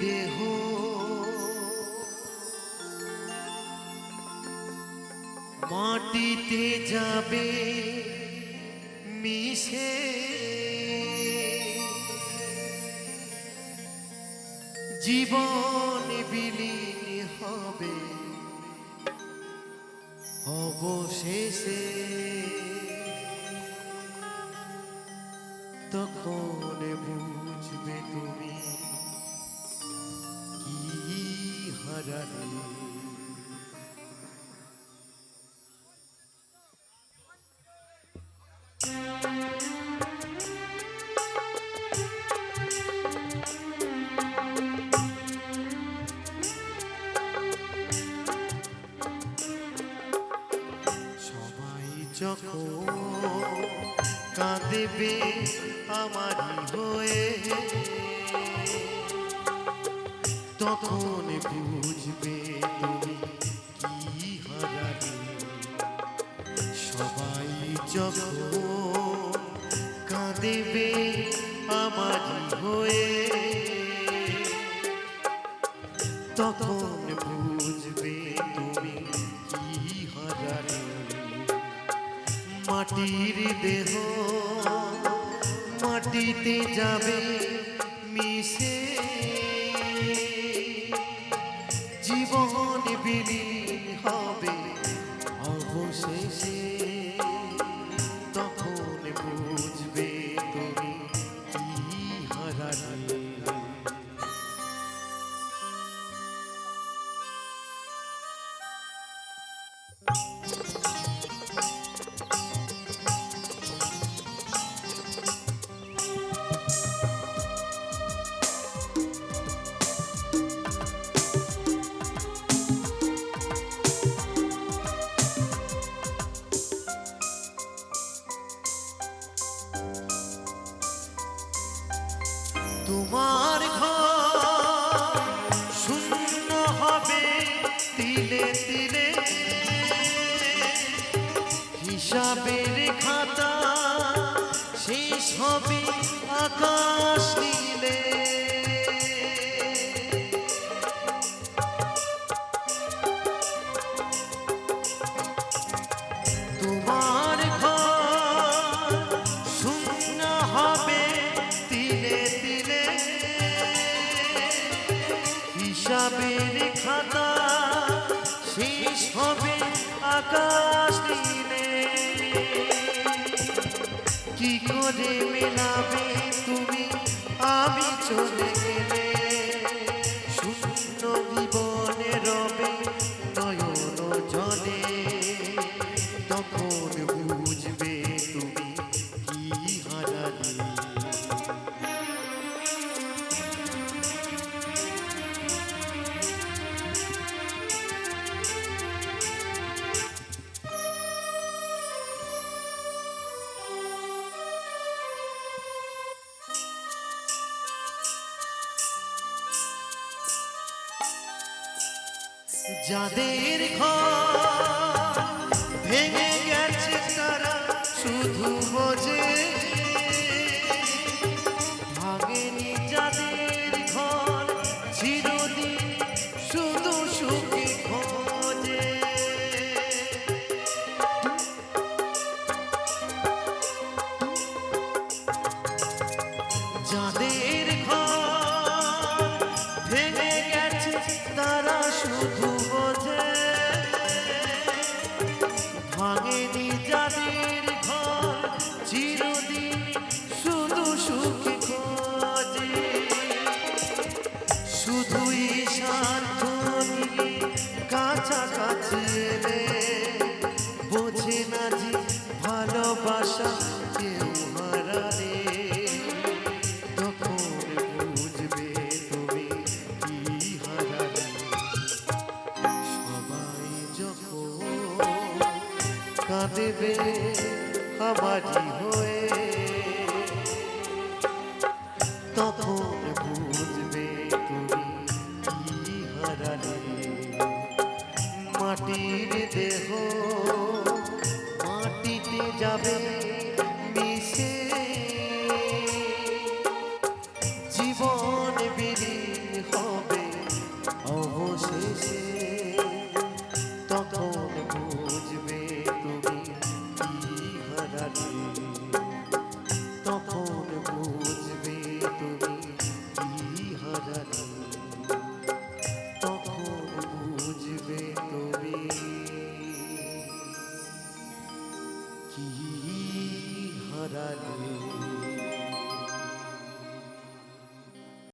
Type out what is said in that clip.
দেহ। মাটিতে যাবে মিশে। জীবন বিলীন হবে অবশেষে। তখন সবাই যখন কাঁদেবে আমারই হয়ে তখন বুঝবে তুমি কি হারালে। সবাই যখন কাঁদেবে আমারই হয়ে, তখন বুঝবে তুমি কি হারালে। মাটির দেহ মাটিতে যাবে মিশে। জীবন খাতা শেষ হবে আকাশ নীলে। তোমার ঘর শূন্য হবে তিলে তিলে। হিসাবের খাতা শেষ হবে আকাশ করে মেলাবে তুমি আমি চলে যাদের ঘর কাঁদেবে আমারই হয়ে। তখন বুঝবে তুমি কি হারালে। মাটির দেহ You.